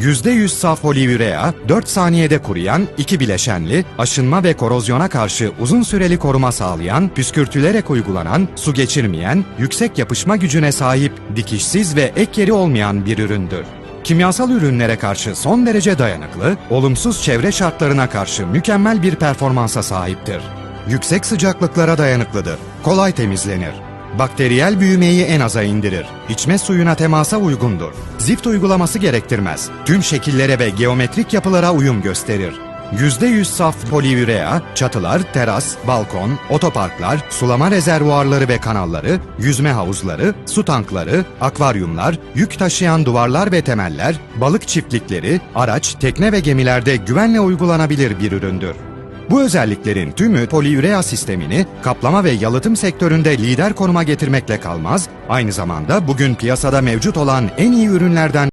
%100 saf poliürea, 4 saniyede kuruyan, iki bileşenli, aşınma ve korozyona karşı uzun süreli koruma sağlayan, püskürtülerek uygulanan, su geçirmeyen, yüksek yapışma gücüne sahip, dikişsiz ve ek yeri olmayan bir üründür. Kimyasal ürünlere karşı son derece dayanıklı, olumsuz çevre şartlarına karşı mükemmel bir performansa sahiptir. Yüksek sıcaklıklara dayanıklıdır, kolay temizlenir. Bakteriyel büyümeyi en aza indirir. İçme suyuna temasa uygundur. Zift uygulaması gerektirmez. Tüm şekillere ve geometrik yapılara uyum gösterir. %100 saf poliürea, çatılar, teras, balkon, otoparklar, sulama rezervuarları ve kanalları, yüzme havuzları, su tankları, akvaryumlar, yük taşıyan duvarlar ve temeller, balık çiftlikleri, araç, tekne ve gemilerde güvenle uygulanabilir bir üründür. Bu özelliklerin tümü poliürea sistemini kaplama ve yalıtım sektöründe lider konuma getirmekle kalmaz, aynı zamanda bugün piyasada mevcut olan en iyi ürünlerden